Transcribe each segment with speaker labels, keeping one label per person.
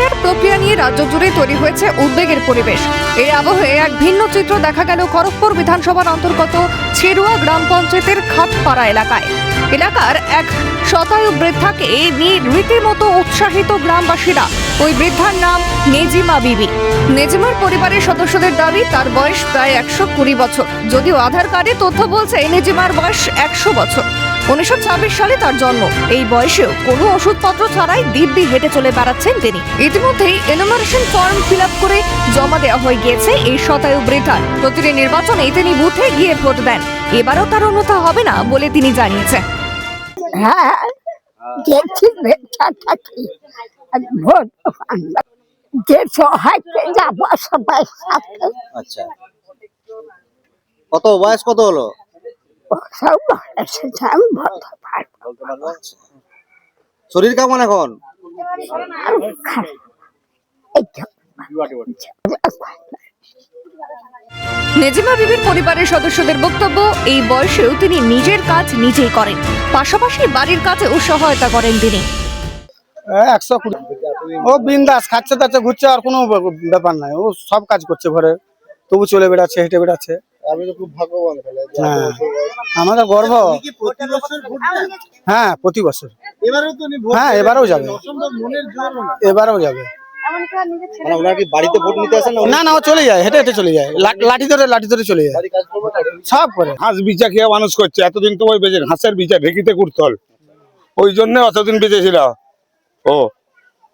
Speaker 1: SIR প্রক্রিয়া নিয়ে রাজ্য জুড়ে তৈরি হয়েছে উদ্বেগের পরিবেশ। এই আবহে এক ভিন্ন চিত্র দেখা গেল খড়গপুর বিধানসভার অন্তর্গত ছেরুয়া গ্রাম পঞ্চায়েতের খাটপাড়া এলাকায়। এলাকার এক শতায়ু বৃদ্ধাকে নিয়ে রীতিমতো উৎসাহিত গ্রামবাসীরা। ওই বৃদ্ধার নাম নেজিমা বিবি। নেজিমার পরিবারের সদস্যদের দাবি, তার বয়স প্রায় একশো কুড়ি বছর। যদিও আধার কার্ডে তথ্য বলছে, নেজিমার বয়স একশো বছর। উনিশশো ছাব্বিশ সালে তার জন্ম। এই বয়সেও কোনো ওষুধপত্র ছাড়াই দিব্যি হেঁটে চলে বেড়াচ্ছেন তিনি। ইতিমধ্যেই এনুমারেশন ফর্ম ফিল আপ করে জমা দেওয়া হয়ে গিয়েছে এই শতায়ু বৃদ্ধার। প্রতিটি নির্বাচনে তিনি বুথে গিয়ে ভোট দেন। এবারও তার অন্যথা হবে না বলে তিনি জানিয়েছেন।
Speaker 2: হ্যাঁ দেখছি ভোট। যে সহায়কে যাব সবাই সাথে।
Speaker 3: আচ্ছা। কত বয়স কত হলো?
Speaker 2: সব এসেছে আমি বলতে পারব
Speaker 3: শরীর কেমন এখন।
Speaker 1: নেজিমা বিবির পরিবারের সদস্যদের বক্তব্য এই বয়সেও তিনি নিজের কাজ নিজেই করেন। পাশাপাশি বাড়ির কাজেও সহায়তা করেন তিনি।
Speaker 4: একশো কুড়ি। ও বিন্দাস খাচ্ছে তাচ্ছে ঘুরছে আর কোনো ব্যাপ- ব্যাপার নাই। ও সব কাজ করছে ঘরে। তবু চলে বেড়াচ্ছে হেঁটে বেড়াচ্ছে।
Speaker 3: আমি তো খুব ভাগ্যবান তাহলে
Speaker 4: হ্যাঁ। আমাদের গর্ব। হ্যাঁ প্রতি বছর।
Speaker 3: এবারেও তো
Speaker 4: হ্যাঁ এবারেও যাবে।
Speaker 3: অসম্ভব মনের জোর না
Speaker 4: এবারেও যাবে।
Speaker 3: মানে ওনার কি বাড়িতে ভোট নিতে আসেন না
Speaker 4: না না ও চলে যায় হেঁটে হেঁটে চলে যায়। লাঠি ধরে লাঠি ধরে চলে যায়? সব করে।
Speaker 5: বিচা খেয়ে মানুষ করছে এতদিন তো ওই বেঁচে হাঁসের বিচা ঢেকিতে করতল ওই জন্য অতদিন বেঁচেছিল ও।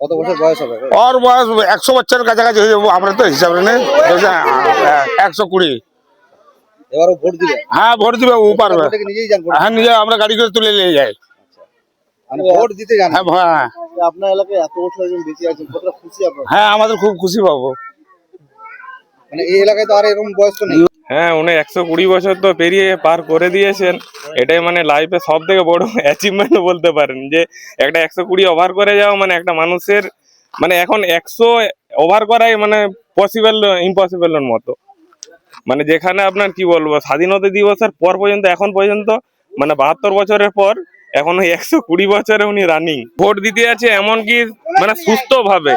Speaker 3: কত বছর বয়স হবে?
Speaker 5: ওর বয়স একশো বছরের কাছাকাছি হয়ে যাব আমরা তো হিসাব নেই। একশো কুড়ি।
Speaker 3: এবারও ভোট দিবেন
Speaker 5: হ্যাঁ ভোট দিবে ও পারবে।
Speaker 3: নিজেই যান
Speaker 5: হ্যাঁ নিজে আমরা গাড়ি করে তুলে নিয়ে যাই।
Speaker 3: মানে ভোট দিতে যান
Speaker 5: হ্যাঁ হ্যাঁ।
Speaker 3: আপনার এলাকায় এত বছর একজন বেঁচে আছেন কতটা খুশি আপনার?
Speaker 5: হ্যাঁ আমাদের খুব খুশি পাবো।
Speaker 3: মানে এই এলাকায় তো আর এরকম বয়স তো নেই।
Speaker 6: হ্যাঁ উনি একশো কুড়ি বছর তো পেরিয়ে পার করে দিয়েছেন। এটাই মানে লাইফে সব থেকে বড় অ্যাচিভমেন্ট বলতে পারেন। যে একটা একশো কুড়ি ওভার করে যাওয়া মানে একটা মানুষের মানে এখন একশো ওভার করাই মানে পসিবল ইম্পসিবলের মতো। মানে যেখানে আপনার কি বলব, স্বাধীনতা দিবসের পর পর্যন্ত, এখন পর্যন্ত মানে বাহাত্তর বছরের পর, এখন ওই একশো কুড়ি বছরে উনি রানিং ভোট দিতে আছে এমনকি মানে সুস্থ ভাবে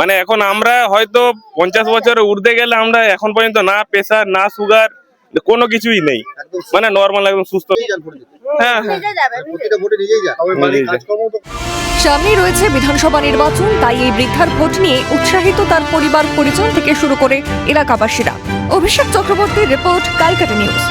Speaker 6: মানে এখন আমরা হয়তো পঞ্চাশ বছরে উর্ধে গেলে আমরা এখন পর্যন্ত না প্রেশার না সুগার কোনো কিছুই নেই। মানে নর্মাল একদম সুস্থ।
Speaker 3: দিতে
Speaker 6: হ্যাঁ হ্যাঁ।
Speaker 1: সামনেই রয়েছে বিধানসভা নির্বাচন তাই এই বৃদ্ধার ভোট নিয়ে উৎসাহিত তার পরিবার পরিজন থেকে শুরু করে এলাকাবাসীরা। অভিষেক চক্রবর্তীর রিপোর্ট কালকাটা নিউজ।